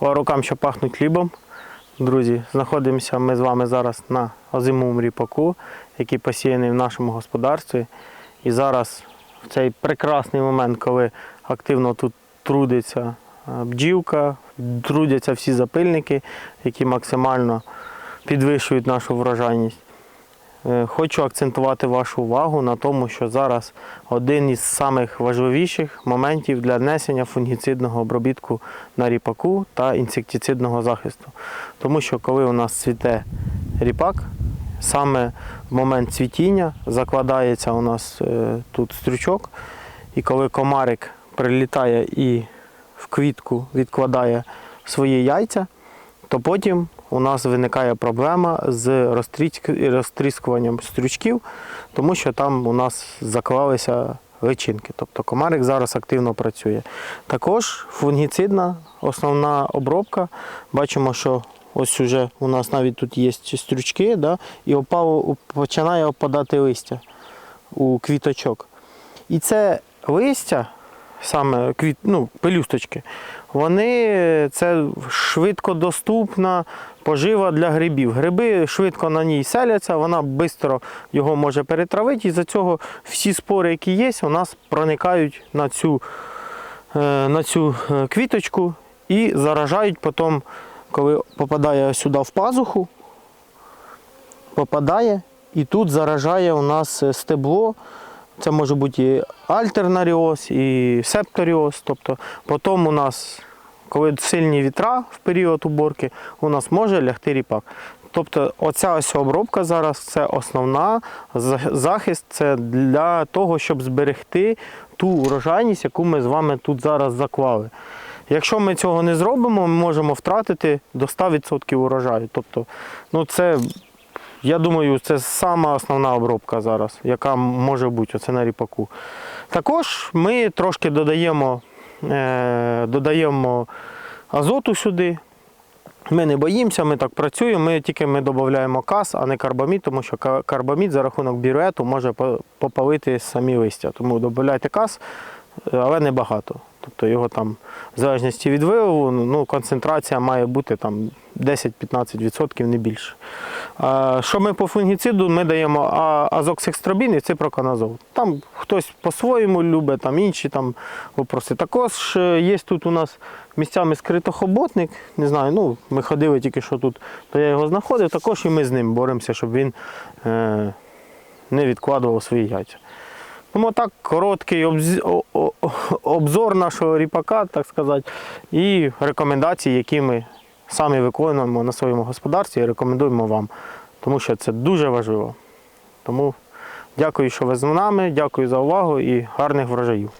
рукам, що пахнуть хлібом. Друзі, знаходимося ми з вами зараз на озимому ріпаку, який посіяний в нашому господарстві. І зараз в цей прекрасний момент, коли активно тут трудиться е, бджілка, трудяться всі запильники, які максимально підвищують нашу врожайність. Е, Хочу акцентувати вашу увагу на тому, що зараз один із самих важливіших моментів для внесення фунгіцидного обробітку на ріпаку та інсектицидного захисту. Тому що коли у нас цвіте ріпак, саме в момент цвітіння закладається у нас е, тут стрючок, і коли комарик прилітає і в квітку відкладає свої яйця, то потім у нас виникає проблема з розтріскуванням стрючків, тому що там у нас заклалися личинки. Тобто комарик зараз активно працює. Також фунгіцидна основна обробка. Бачимо, що ось уже у нас навіть тут є стрючки, да, і опало, починає опадати листя у квіточок. І це листя, саме квіт, ну, пелюсточки, вони це швидко доступна пожива для грибів. Гриби швидко на ній селяться, вона швидко його може перетравити, і за цього всі спори, які є, у нас проникають на цю, е, на цю е, квіточку і заражають потім, коли попадає сюди в пазуху, попадає і тут заражає у нас стебло. Це може бути і альтернаріоз, і септоріоз. Тобто потім у нас, коли сильні вітра в період уборки, у нас може лягти ріпак. Тобто оця ось обробка зараз це основна захист це для того, щоб зберегти ту урожайність, яку ми з вами тут зараз заклали. Якщо ми цього не зробимо, ми можемо втратити до 100% урожаю. Тобто, ну це я думаю, це сама основна обробка зараз, яка може бути оце на ріпаку. Також ми трошки додаємо, е, додаємо азоту сюди. Ми не боїмося, ми так працюємо, ми тільки ми додаємо кас, а не карбамід, тому що карбамід за рахунок біруету може попалити самі листя. Тому додавайте кас, але не багато. Тобто його там, в залежності від виливу, ну, концентрація має бути там 10-15%, не більше. Що ми по фунгіциду? Ми даємо азоксекстрабін і ципроканазол. Там хтось по-своєму любить, там інші там вопроси. Також е, є тут у нас місцями скритохоботник. Не знаю, ну ми ходили тільки що тут, то я його знаходив. Також і ми з ним боремося, щоб він е, не відкладував свої яйця. Тому так короткий обзор нашого ріпака, так сказати, і рекомендації, які ми самі виконуємо на своєму господарстві і рекомендуємо вам. Тому що це дуже важливо. Тому дякую, що ви з нами, дякую за увагу і гарних врожаїв.